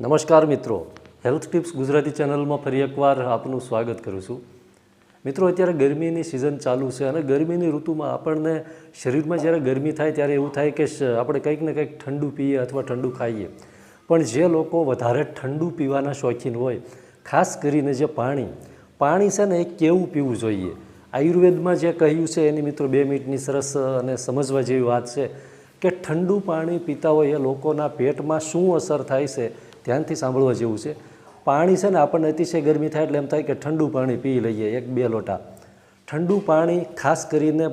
નમસ્કાર મિત્રો. Health tips Gujarati ચેનલમાં ફરી એકવાર આપનું સ્વાગત કરું છું. મિત્રો, અત્યારે ગરમીની સિઝન ચાલુ છે અને ગરમીની ઋતુમાં આપણને શરીરમાં જ્યારે ગરમી થાય ત્યારે એવું થાય કે આપણે કંઈક ને કંઈક ઠંડુ પીએ અથવા ઠંડુ ખાઈએ. પણ જે લોકો વધારે ઠંડુ પીવાના શોખીન હોય, ખાસ કરીને જે પાણી પાણી છે ને એ કેવું પીવું જોઈએ? આયુર્વેદમાં જે કહ્યું છે, એની મિત્રો બે મિનિટની સરસ અને સમજવા જેવી વાત છે કે ઠંડુ પાણી પીતા હોય એ લોકોના પેટમાં શું અસર થાય છે? ધ્યાનથી સાંભળવા જેવું છે. પાણી છે ને આપણને અતિશય ગરમી થાય એટલે એમ થાય કે ઠંડુ પાણી પી લઈએ એક બે લોટા. ઠંડુ પાણી ખાસ કરીને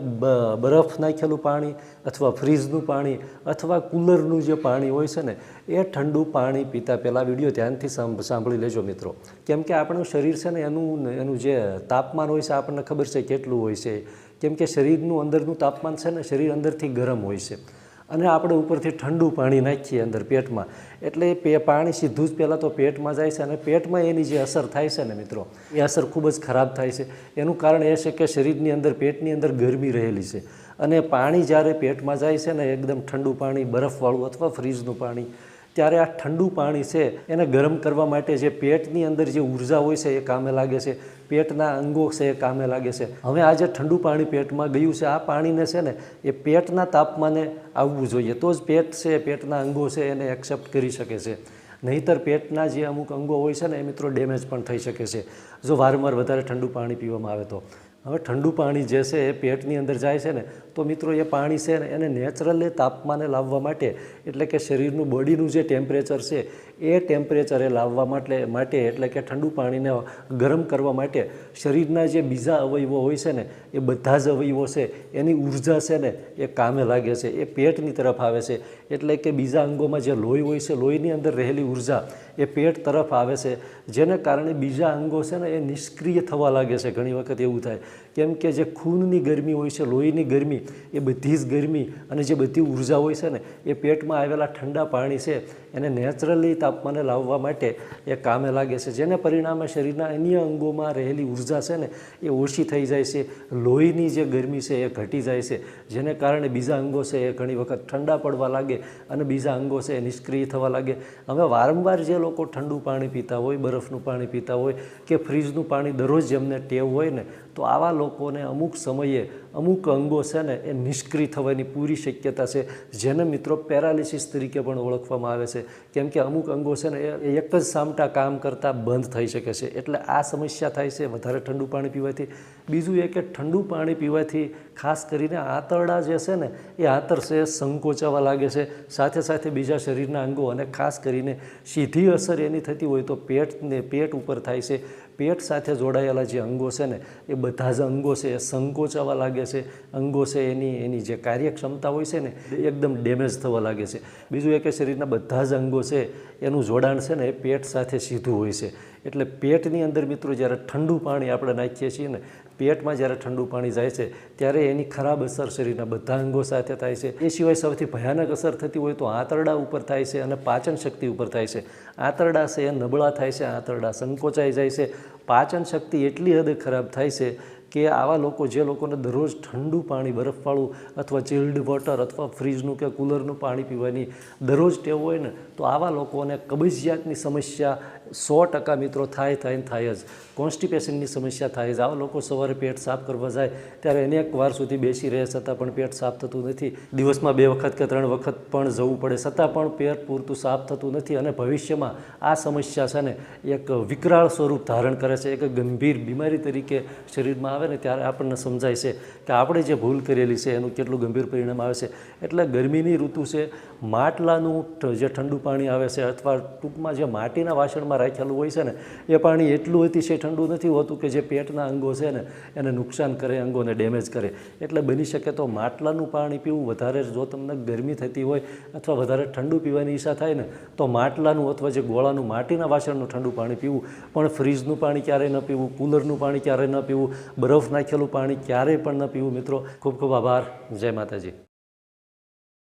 બરફ નાખેલું પાણી અથવા ફ્રીજનું પાણી અથવા કુલરનું જે પાણી હોય છે ને, એ ઠંડુ પાણી પીતા પહેલાં વીડિયો ધ્યાનથી સાંભ- સાંભળી લેજો મિત્રો. કેમ કે આપણું શરીર છે ને એનું એનું જે તાપમાન હોય છે આપણને ખબર છે કેટલું હોય છે. કેમ કે શરીરનું અંદરનું તાપમાન છે ને શરીર અંદરથી ગરમ હોય છે. અને આપણે ઉપરથી ઠંડુ પાણી નાખીએ અંદર પેટમાં. એટલે એ પાણી સીધું જ પહેલાં તો પેટમાં જાય છે અને પેટમાં એની જે અસર થાય છે ને મિત્રો, એ અસર ખૂબ જ ખરાબ થાય છે. એનું કારણ એ છે કે શરીરની અંદર, પેટની અંદર ગરમી રહેલી છે. અને પાણી જ્યારે પેટમાં જાય છે ને, એકદમ ઠંડુ પાણી, બરફવાળું અથવા ફ્રીજનું પાણી ત્યારે આ ઠંડુ પાણી છે, એને ગરમ કરવા માટે જે પેટની અંદર જે ઊર્જા હોય છે, એ કામે લાગે છે. પેટના અંગો છે, એ કામે લાગે છે. હવે આ જે ઠંડુ પાણી પેટમાં ગયું છે, આ પાણીને છે ને, એ પેટના તાપમાને આવવું જોઈએ. તો જ પેટ છે, પેટના અંગો છે, એને એક્સેપ્ટ કરી શકે છે. નહીંતર પેટના જે અમુક અંગો હોય છે ને, એ મિત્રો ડેમેજ પણ થઈ શકે છે. જો વારંવાર વધારે ઠંડુ પાણી પીવામાં આવે તો. હવે ઠંડુ પાણી જે છે એ પેટની અંદર જાય છે ને, તો મિત્રો એ પાણી છે ને એને નેચરલી તાપમાને લાવવા માટે, એટલે કે શરીરનું બોડીનું જે ટેમ્પરેચર છે એ ટેમ્પરેચરે લાવવા માટે માટે એટલે કે ઠંડુ પાણીને ગરમ કરવા માટે શરીરના જે બીજા અવયવો હોય છે ને, એ બધા જ અવયવો છે, એની ઊર્જા છે ને, એ કામે લાગે છે, એ પેટની તરફ આવે છે. એટલે કે બીજા અંગોમાં જે લોહી હોય છે, લોહીની અંદર રહેલી ઊર્જા એ પેટ તરફ આવે છે. જેને કારણે બીજા અંગો છે ને, એ નિષ્ક્રિય થવા લાગે છે. ઘણી વખત એવું થાય. કેમ કે જે ખૂનની ગરમી હોય છે, લોહીની ગરમી, એ બધી જ ગરમી અને જે બધી ઊર્જા હોય છે ને, એ પેટમાં આવેલા ઠંડા પાણી છે, એને નેચરલી તાપમાને લાવવા માટે એ કામે લાગે છે. જેને પરિણામે શરીરના અન્ય અંગોમાં રહેલી ઊર્જા છે ને, એ ઓછી થઈ જાય છે. લોહીની જે ગરમી છે એ ઘટી જાય છે. જેને કારણે બીજા અંગો છે એ ઘણી વખત ઠંડા પડવા લાગે અને બીજા અંગો છે એ નિષ્ક્રિય થવા લાગે. હવે વારંવાર જે લોકો ઠંડુ પાણી પીતા હોય, બરફનું પાણી પીતા હોય કે ફ્રીજનું પાણી દરરોજ જેમને ટેવ હોય ને, તો આવા લોકોને અમુક સમયે અમુક અંગો છે ને, એ નિષ્ક્રિય થવાની પૂરી શક્યતા છે. જેને મિત્રો પેરાલિસિસ તરીકે પણ ઓળખવામાં આવે છે. કેમ કે અમુક અંગો છે ને, એ એક જ સામટા કામ કરતાં બંધ થઈ શકે છે. એટલે આ સમસ્યા થાય છે, વધારે ઠંડુ પાણી પીવાથી. બીજું એ કે ઠંડુ પાણી પીવાથી ખાસ કરીને આંતરડા જે છે ને, એ આંતર છે એ સંકોચાવા લાગે છે. સાથે સાથે બીજા શરીરના અંગો અને ખાસ કરીને સીધી અસર એની થતી હોય તો પેટને, પેટ ઉપર થાય છે. પેટ સાથે જોડાયેલા જે અંગો છે ને, એ બધા જ અંગો છે એ સંકોચાવા લાગે છે. અંગો છે એની એની જે કાર્યક્ષમતા હોય છે ને એકદમ ડેમેજ થવા લાગે છે. બીજું એ કે શરીરના બધા જ અંગો છે એનું જોડાણ છે ને એ પેટ સાથે સીધું હોય છે. એટલે પેટની અંદર મિત્રો જ્યારે ઠંડુ પાણી આપણે નાખીએ છીએ ને, પેટમાં જ્યારે ઠંડુ પાણી જાય છે, ત્યારે એની ખરાબ અસર શરીરના બધા અંગો સાથે થાય છે. એ સિવાય સૌથી ભયાનક અસર થતી હોય તો આંતરડા ઉપર થાય છે અને પાચન શક્તિ ઉપર થાય છે. આંતરડા છે એ નબળા થાય છે, આંતરડા સંકોચાઈ જાય છે. પાચન શક્તિ એટલી હદે ખરાબ થાય છે કે આવા લોકો જે લોકોને દરરોજ ઠંડુ પાણી, બરફવાળું અથવા ચિલ્ડ વોટર અથવા ફ્રીજનું કે કૂલરનું પાણી પીવાની દરરોજ ટેવ હોય ને, તો આવા લોકોને કબજિયાતની સમસ્યા સો ટકા મિત્રો થાય થાય થાય જ. કોન્સ્ટિપેશનની સમસ્યા થાય જ. આવા લોકો સવારે પેટ સાફ કરવા જાય, ત્યારે અનેક વાર સુધી બેસી રહે છતાં પણ પેટ સાફ થતું નથી. દિવસમાં બે વખત કે ત્રણ વખત પણ જવું પડે છતાં પણ પેટ પૂરતું સાફ થતું નથી અને ભવિષ્યમાં આ સમસ્યા છે ને, એક વિકરાળ સ્વરૂપ ધારણ કરે છે. એક ગંભીર બીમારી તરીકે શરીરમાં આવે ને ત્યારે આપણને સમજાય છે કે આપણે જે ભૂલ કરેલી છે એનું કેટલું ગંભીર પરિણામ આવે છે. એટલે ગરમીની ઋતુ છે, માટલાનું જે ઠંડુ પાણી આવે છે અથવા ટૂંકમાં જે માટીના વાસણમાં રાખેલું હોય છે ને, એ પાણી એટલું અતિશય ઠંડુ નથી હોતું કે જે પેટના અંગો છે ને, એને નુકસાન કરે, અંગોને ડેમેજ કરે. એટલે બની શકે તો માટલાનું પાણી પીવું વધારે જો તમને ગરમી થતી હોય અથવા વધારે ઠંડુ પીવાની ઈચ્છા થાય ને, તો માટલાનું અથવા જે ગોળાનું માટીના વાસણનું ઠંડુ પાણી પીવું. પણ ફ્રીજનું પાણી ક્યારેય ન પીવું, કુલરનું પાણી ક્યારેય ન પીવું બરફ નાખેલું પાણી ક્યારેય પણ ન પીવું. મિત્રો ખૂબ ખૂબ આભાર. જય માતાજી.